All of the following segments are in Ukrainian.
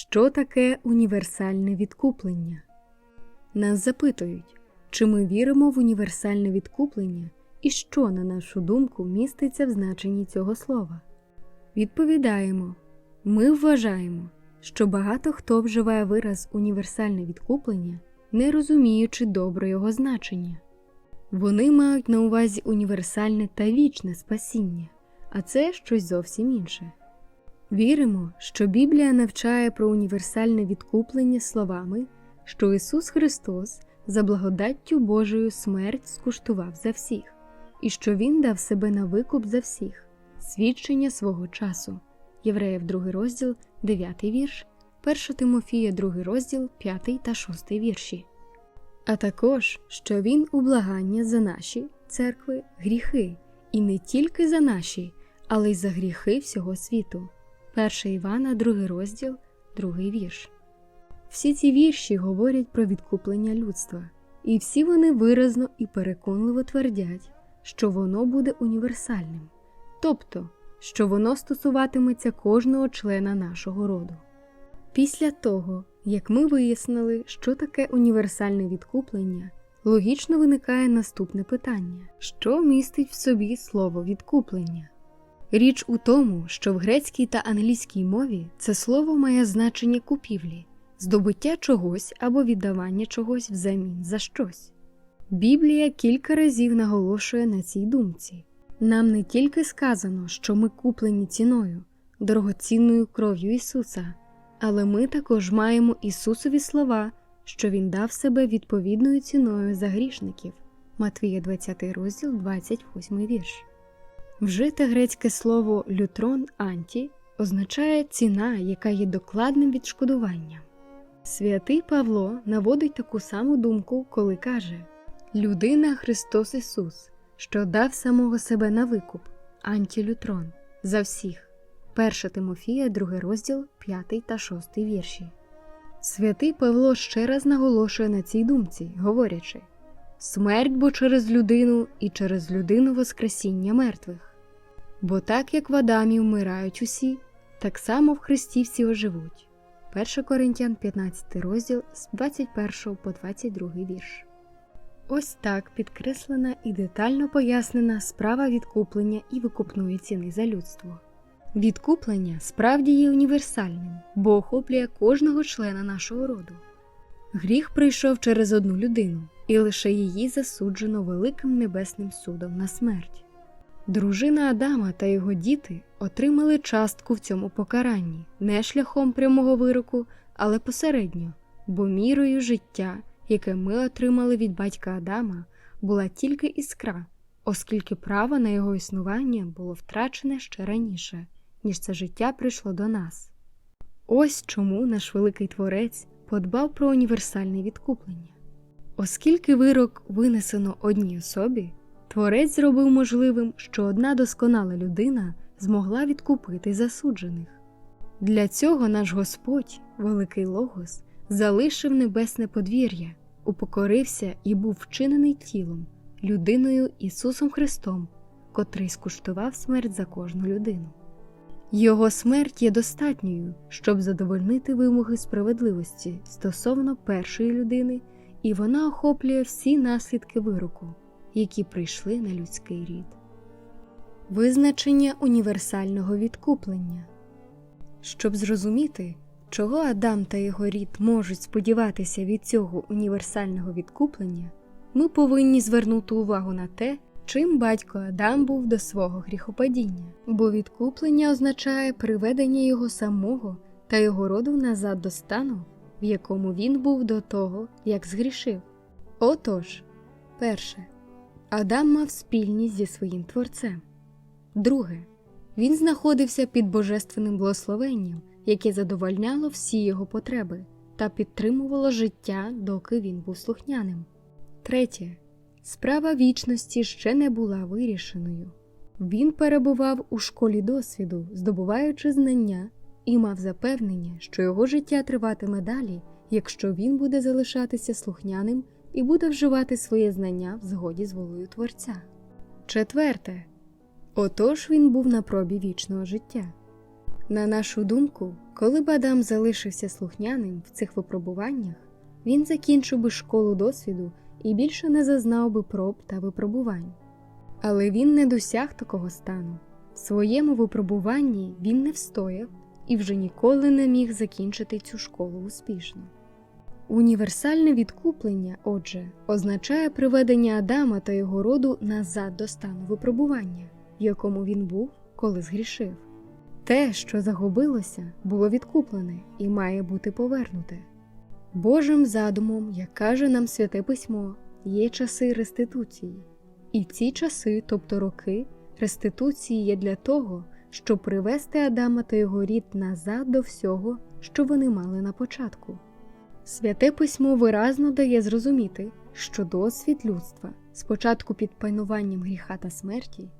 Що таке універсальне відкуплення? Нас запитують, чи ми віримо в універсальне відкуплення і що, на нашу думку, міститься в значенні цього слова. Відповідаємо: ми вважаємо, що багато хто вживає вираз універсальне відкуплення, не розуміючи добре його значення. Вони мають на увазі універсальне та вічне спасіння, а це щось зовсім інше. Віримо, що Біблія навчає про універсальне відкуплення словами, що Ісус Христос за благодаттю Божою смерть скуштував за всіх, і що Він дав себе на викуп за всіх, свідчення свого часу. Євреїв 2 розділ, 9 вірш, 1 Тимофія 2 розділ, 5 та 6 вірші. А також, що Він у благання за наші церкви гріхи, і не тільки за наші, але й за гріхи всього світу. 1 Івана, 2 розділ, 2 вірш. Всі ці вірші говорять про відкуплення людства, і всі вони виразно і переконливо твердять, що воно буде універсальним, тобто, що воно стосуватиметься кожного члена нашого роду. Після того, як ми вияснили, що таке універсальне відкуплення, логічно виникає наступне питання: що містить в собі слово відкуплення? Річ у тому, що в грецькій та англійській мові це слово має значення купівлі, здобуття чогось або віддавання чогось взамін за щось. Біблія кілька разів наголошує на цій думці. Нам не тільки сказано, що ми куплені ціною, дорогоцінною кров'ю Ісуса, але ми також маємо Ісусові слова, що Він дав себе відповідною ціною за грішників. Матвія 20 розділ, 28 вірш. Вжите грецьке слово лютрон анті означає ціна, яка є докладним відшкодуванням. Святий Павло наводить таку саму думку, коли каже Людина Христос Ісус, що дав самого себе на викуп, антілютрон, за всіх. 1 Тимофія, 2 розділ, 5 та 6 вірші. Святий Павло ще раз наголошує на цій думці, говорячи Смерть бо через людину і через людину Воскресіння мертвих. Бо так як в Адамі вмирають усі, так само в Христі всі оживуть. 1 Коринтян 15 розділ з 21 по 22 вірш. Ось так підкреслена і детально пояснена справа відкуплення і викупної ціни за людство. Відкуплення справді є універсальним, бо охоплює кожного члена нашого роду. Гріх прийшов через одну людину, і лише її засуджено великим небесним судом на смерть. Дружина Адама та його діти отримали частку в цьому покаранні не шляхом прямого вироку, але посередньо, бо мірою життя, яке ми отримали від батька Адама, була тільки іскра, оскільки право на його існування було втрачене ще раніше, ніж це життя прийшло до нас. Ось чому наш великий творець подбав про універсальне відкуплення. Оскільки вирок винесено одній особі, творець зробив можливим, що одна досконала людина змогла відкупити засуджених. Для цього наш Господь, великий Логос, залишив небесне подвір'я, упокорився і був вчинений тілом, людиною Ісусом Христом, котрий скуштував смерть за кожну людину. Його смерть є достатньою, щоб задовольнити вимоги справедливості стосовно першої людини, і вона охоплює всі наслідки вироку, які прийшли на людський рід. Визначення універсального відкуплення щоб зрозуміти, чого Адам та його рід можуть сподіватися від цього універсального відкуплення, ми повинні звернути увагу на те, чим батько Адам був до свого гріхопадіння, бо відкуплення означає приведення його самого та його роду назад до стану, в якому він був до того, як згрішив. Отож, перше, Адам мав спільність зі своїм творцем. Друге, він знаходився під божественним благословенням, яке задовольняло всі його потреби та підтримувало життя, доки він був слухняним. Третє. Справа вічності ще не була вирішеною. Він перебував у школі досвіду, здобуваючи знання, і мав запевнення, що його життя триватиме далі, якщо він буде залишатися слухняним і буде вживати своє знання в згоді з волею Творця. Четверте. Отож він був на пробі вічного життя. На нашу думку, Коли б Адам залишився слухняним в цих випробуваннях, він закінчив би школу досвіду і більше не зазнав би проб та випробувань. Але він не досяг такого стану. В своєму випробуванні він не встояв і вже ніколи не міг закінчити цю школу успішно. Універсальне відкуплення, отже, означає приведення Адама та його роду назад до стану випробування, в якому він був, коли згрішив. Те, що загубилося, було відкуплене і має бути повернуте. Божим задумом, як каже нам Святе Письмо, є часи реституції, і ці часи, тобто роки, реституції є для того, щоб привести Адама та його рід назад до всього, що вони мали на початку. Святе письмо виразно дає зрозуміти, що досвід людства спочатку під пануванням гріха та смерті,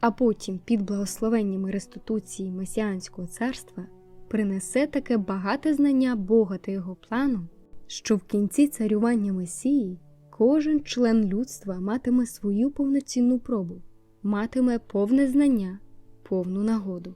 а потім під благословеннями реституції Месіанського царства принесе таке багате знання Бога та його плану, що в кінці царювання Месії кожен член людства матиме свою повноцінну пробу, матиме повне знання, повну нагоду.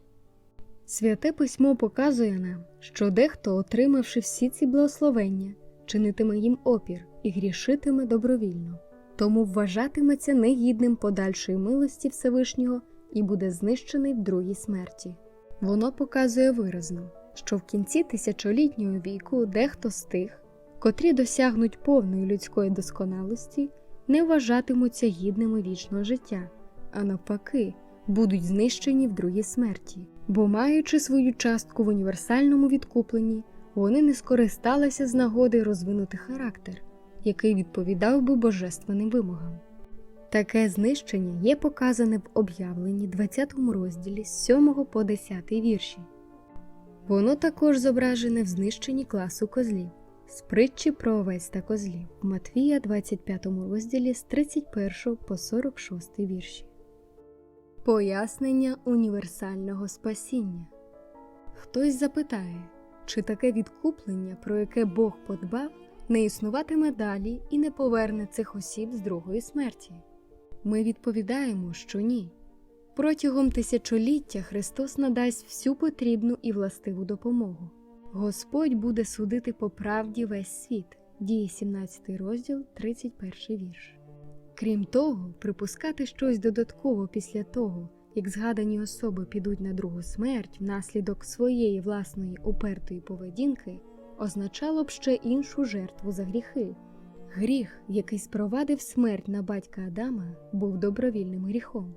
Святе письмо показує нам, що дехто, отримавши всі ці благословення, чинитиме їм опір і грішитиме добровільно, тому вважатиметься негідним подальшої милості Всевишнього і буде знищений в другій смерті. Воно показує виразно, що в кінці тисячолітнього віку дехто з тих, котрі досягнуть повної людської досконалості, не вважатимуться гідними вічного життя, а навпаки, будуть знищені в другій смерті, бо, маючи свою частку в універсальному відкупленні, вони не скористалися з нагоди розвинути характер, який відповідав би божественним вимогам. Таке знищення є показане в об'явленні 20 розділі з 7 по 10 вірші. Воно також зображене в знищенні класу козлів з притчі про овець та козлів в Матвія 25 розділі з 31 по 46 вірші. Пояснення універсального спасіння. Хтось запитає, чи таке відкуплення, про яке Бог подбав, не існуватиме далі і не поверне цих осіб з другої смерті. Ми відповідаємо, що ні. Протягом тисячоліття Христос надасть всю потрібну і властиву допомогу. Господь буде судити по правді весь світ. Дії 17 розділ, 31 вірш. Крім того, припускати щось додатково після того, як згадані особи підуть на другу смерть внаслідок своєї власної упертої поведінки, означало б ще іншу жертву за гріхи. Гріх, який спровадив смерть на батька Адама, був добровільним гріхом.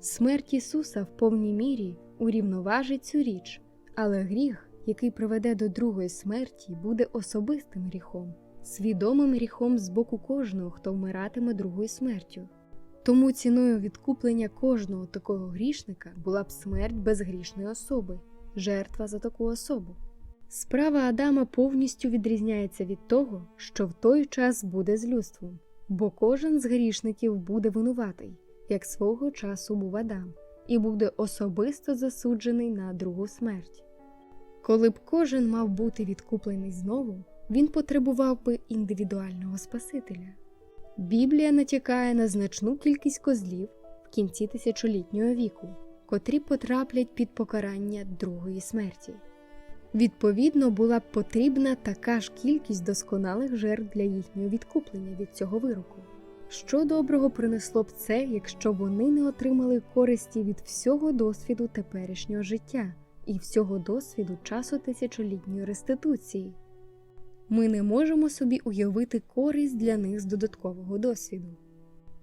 Смерть Ісуса в повній мірі урівноважить цю річ, але гріх, який приведе до другої смерті, буде особистим гріхом, свідомим гріхом з боку кожного, хто вмиратиме другою смертю. Тому ціною відкуплення кожного такого грішника була б смерть безгрішної особи, жертва за таку особу. Справа Адама повністю відрізняється від того, що в той час буде з людством, бо кожен з грішників буде винуватий, як свого часу був Адам, і буде особисто засуджений на другу смерть. Коли б кожен мав бути відкуплений знову, він потребував би індивідуального Спасителя. Біблія натякає на значну кількість козлів в кінці тисячолітнього віку, котрі потраплять під покарання другої смерті. Відповідно, була б потрібна така ж кількість досконалих жертв для їхнього відкуплення від цього вироку. Що доброго принесло б це, якщо вони не отримали користі від всього досвіду теперішнього життя і всього досвіду часу тисячолітньої реституції? Ми не можемо собі уявити користь для них з додаткового досвіду.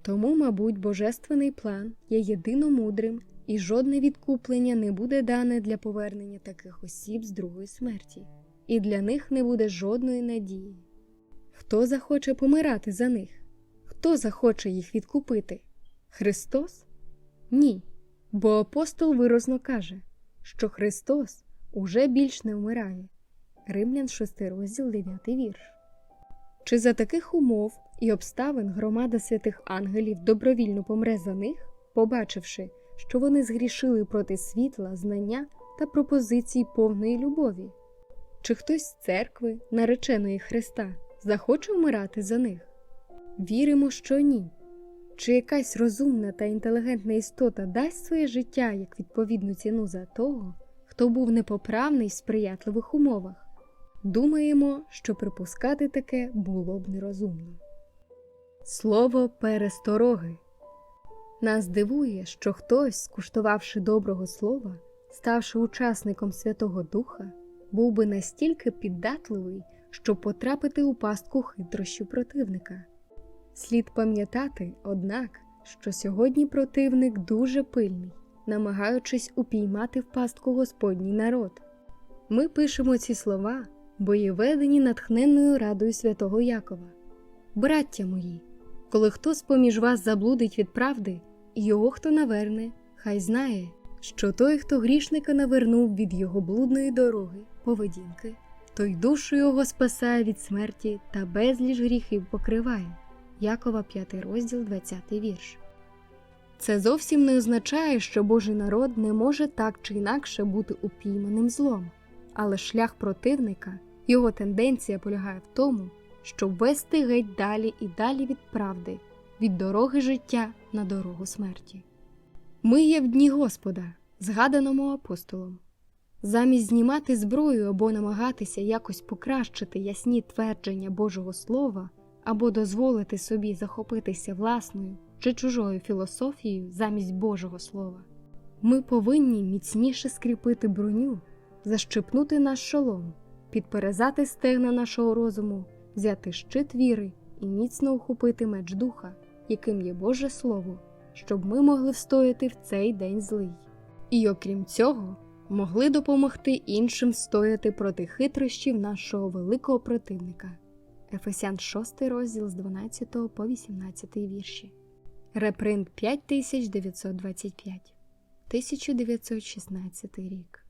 Тому, мабуть, божественний план є єдино мудрим, і жодне відкуплення не буде дане для повернення таких осіб з другої смерті, і для них не буде жодної надії. Хто захоче помирати за них? Хто захоче їх відкупити? Христос? Ні. Бо апостол виразно каже, що Христос уже більш не вмирає. Римлян 6 розділ 9 вірш. Чи за таких умов і обставин громада святих ангелів добровільно помре за них, побачивши, що вони згрішили проти світла, знання та пропозицій повної любові? Чи хтось з церкви, нареченої Христа, захоче вмирати за них? Віримо, що ні. Чи якась розумна та інтелігентна істота дасть своє життя як відповідну ціну за того, хто був непоправний в сприятливих умовах. Думаємо, що припускати таке було б нерозумно. Слово перестороги нас дивує, що хтось, скуштувавши доброго слова, ставши учасником Святого Духа, був би настільки піддатливий, щоб потрапити у пастку хитрощів противника. Слід пам'ятати, однак, що сьогодні противник дуже пильний, намагаючись упіймати в пастку Господній народ. Ми пишемо ці слова, бо є ведені натхненною радою святого Якова. Браття мої, коли хтось поміж вас заблудить від правди, і його хто наверне, хай знає, що той, хто грішника навернув від його блудної дороги, поведінки, той душу його спасає від смерті та безліч гріхів покриває. Якова 5 розділ 20 вірш. Це зовсім не означає, що Божий народ не може так чи інакше бути упійманим злом, але шлях противника, його тенденція полягає в тому, щоб вести геть далі і далі від правди, від дороги життя на дорогу смерті. Ми є в дні Господа, згаданому апостолом. Замість знімати зброю або намагатися якось покращити ясні твердження Божого Слова або дозволити собі захопитися власною чи чужою філософією замість Божого Слова, ми повинні міцніше скріпити броню, защепнути наш шолом, підперезати стегна нашого розуму, взяти щит віри і міцно ухопити меч духа, яким є Боже Слово, щоб ми могли встояти в цей день злий. І окрім цього, могли допомогти іншим стояти проти хитрощів нашого великого противника. Ефесян 6 розділ з 12 по 18 вірші. Репринт 5925 1916 рік.